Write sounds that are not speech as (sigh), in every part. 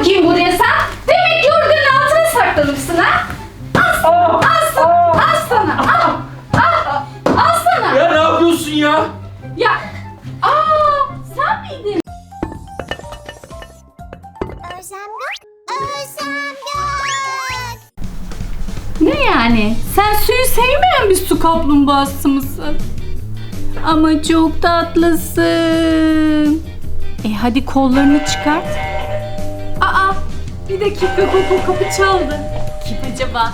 bakayım buraya sen. Demek yorganın altına saklanırsın ha? Al, al sana, al sana, al. Al, al sana. Ya ne yapıyorsun ya? Ya, aa sen miydin? Özlem Gök, Özlem Gök. Ne yani? Sen suyu sevmeyen bir su kaplumbağası mısın? Ama çok tatlısın. E hadi kollarını çıkart. Bir dakika Koko kapı çaldı. Kim acaba?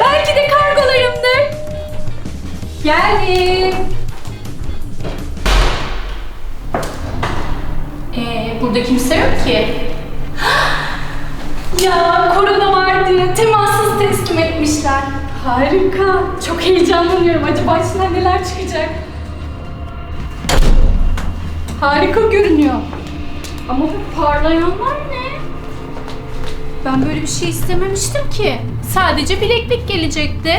Belki de kargolarımdır. Geldim. Ee, burada kimse yok ki. (gasps) Ya korona vardı. Temassız teslim etmişler. Harika. Çok heyecanlanıyorum. Acaba içinden neler çıkacak? Harika görünüyor. Ama bu parlayanlar ne? Ben böyle bir şey istememiştim ki. Sadece bileklik gelecekti.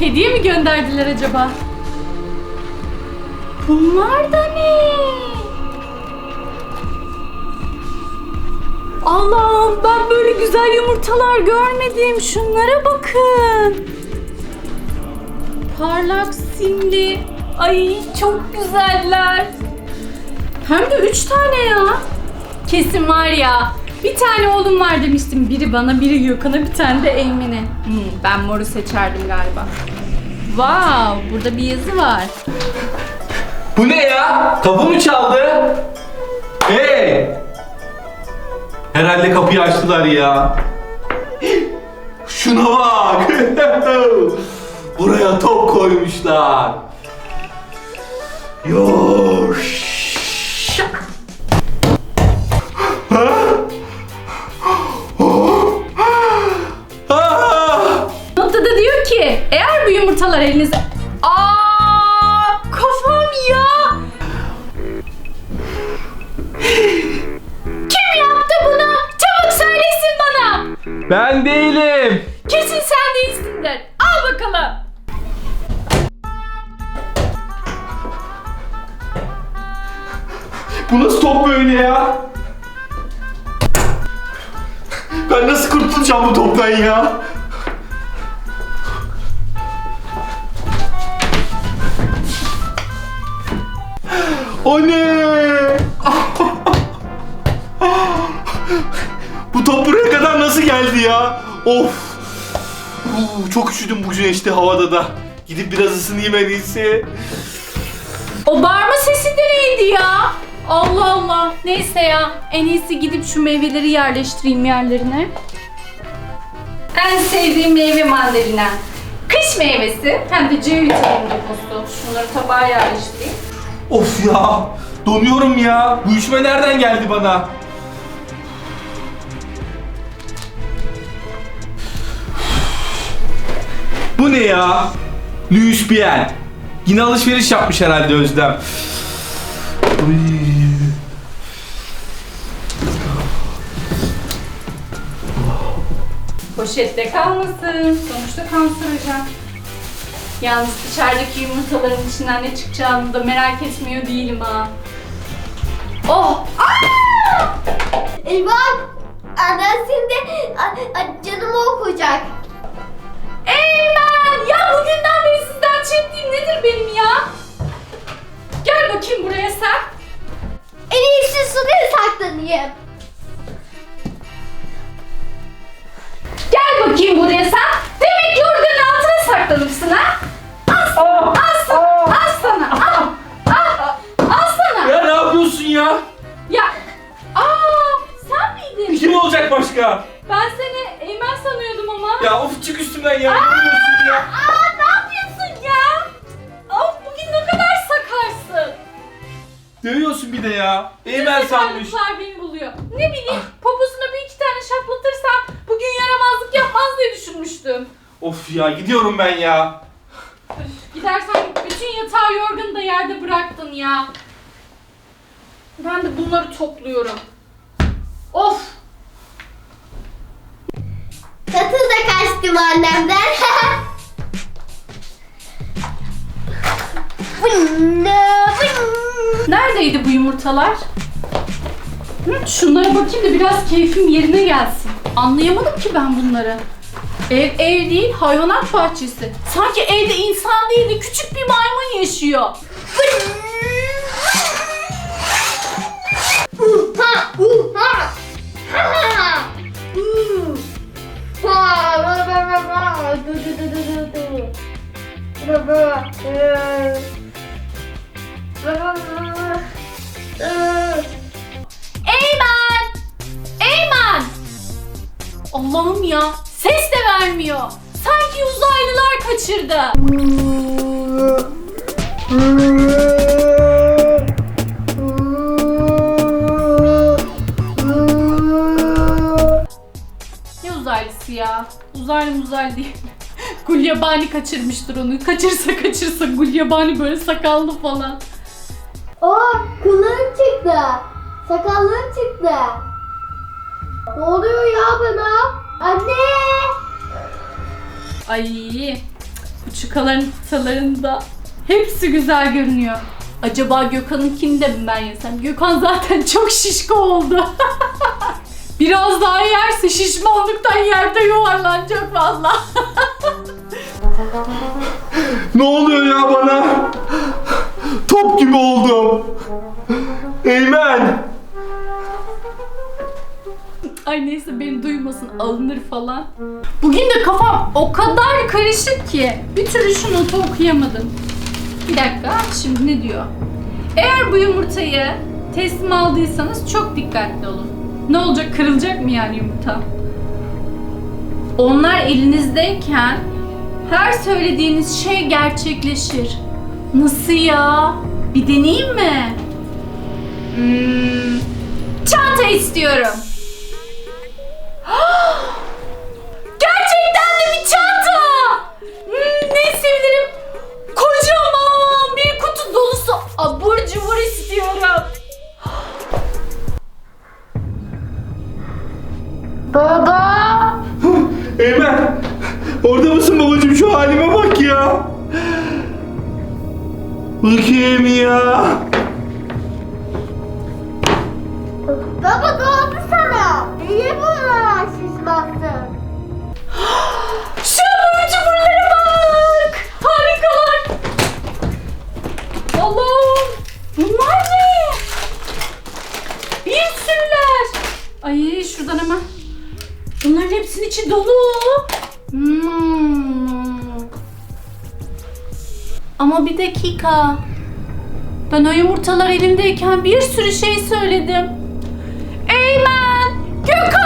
Hediye mi gönderdiler acaba? Bunlar da ne? Allah'ım ben böyle güzel yumurtalar görmedim. Şunlara bakın. Parlak simli. Ay çok güzeller. Hem de üç tane ya. Kesin var ya. Bir tane oğlum var demiştim. Biri bana, biri Gökhan'a, bir tane de Eymen'e. Hmm, ben moru seçerdim galiba. Wow, burada bir yazı var. Bu ne ya? Kapı mı çaldı? Hey! Herhalde kapıyı açtılar ya. Şuna bak. (laughs) Buraya top koymuşlar. Yoş. Elinize... Aa, kafam ya! Kim yaptı bunu? Çabuk söylesin bana! Ben değilim. Kesin sen değilsindir. Al bakalım. Bu nasıl top böyle ya? Ben nasıl kurtulacağım bu toptan ya? O ne? bu top buraya kadar nasıl geldi ya? Of. Uu, çok üşüdüm bu güneşli havada da. Gidip biraz ısınayım en iyisi. O bağırma sesi de neydi ya? Allah Allah. Neyse ya. En iyisi gidip şu meyveleri yerleştireyim yerlerine. En sevdiğim meyve mandalina. Kış meyvesi hem de C vitamini deposu. Şunları tabağa yerleştireyim. Of ya! Donuyorum ya. Bu üşüme nereden geldi bana? Bu ne ya? Louis Bien. Yine alışveriş yapmış herhalde Özlem. Poşette kalmasın. Sonuçta kanserojen. Yalnız dışarıdaki yumurtaların içinden ne çıkacağını da merak etmiyor değilim ha. Oh! Aa! Eyvah! Annen şimdi canımı okuyacak. Eymen! Ya bugünden beri sizden çektiğim nedir benim ya? Gel bakayım buraya sen. En iyisi suya saklanayım. Gel bakayım buraya sen. başka? Ben seni Eymen sanıyordum ama. Ya of çık üstümden ya. Ne yapıyorsun ya? Aa ne yapıyorsun ya? Of bugün ne kadar sakarsın. Dövüyorsun bir de ya. Eymen sanmış. Sakarlıklar beni buluyor. Ne bileyim poposuna bir iki tane şaplatırsam bugün yaramazlık yapmaz diye düşünmüştüm. Of ya gidiyorum ben ya. Üf, gidersen bütün yatağı yorganı da yerde bıraktın ya. Ben de bunları topluyorum. Of! Katıl da kaçtım annemden. (laughs) Neredeydi bu yumurtalar? Hı, şunlara bakayım da biraz keyfim yerine gelsin. Anlayamadım ki ben bunları. Ev ev değil, hayvanat bahçesi. Sanki evde insan değil de küçük bir maymun yaşıyor. Ha, uh, (laughs) Eymen! Eymen! Allah'ım ya, ses de vermiyor. Sanki uzaylılar kaçırdı. (laughs) Ne uzaylısı ya? Uzaylı uzaylı değil. (laughs) Gulyabani kaçırmıştır onu. Kaçırsa kaçırsa Gulyabani böyle sakallı falan. Aa, kıllarım çıktı. Sakallığım çıktı. Ne oluyor ya bana? Anne! Ay bu çıkaların kıtalarında hepsi güzel görünüyor. Acaba Gökhan'ınkini de mi ben yesem? Gökhan zaten çok şişko oldu. (laughs) Biraz daha yerse şişmanlıktan yerde yuvarlanacak valla. (laughs) Ne oluyor ya bana? Top gibi oldum. Eymen. Ay neyse beni duymasın alınır falan. Bugün de kafam o kadar karışık ki bir türlü şu notu okuyamadım. Bir dakika şimdi ne diyor? Eğer bu yumurtayı teslim aldıysanız çok dikkatli olun. Ne olacak kırılacak mı yani yumurta? Onlar elinizdeyken her söylediğiniz şey gerçekleşir. Nasıl ya? Bir deneyeyim mi? Hmm, çanta istiyorum. (gasps) babacığım? Şu halime bak ya. Bakayım ya. Baba ne oldu sana? Niye bu kadar şişmansın? Şu abur cuburlara bak. Harikalar. Allah'ım. Bunlar ne? Bir sürüler. Ay şuradan hemen. Bunların hepsinin içi dolu. Hmm. Ama bir dakika. Ben o yumurtalar elimdeyken bir sürü şey söyledim. Eymen! Gökhan!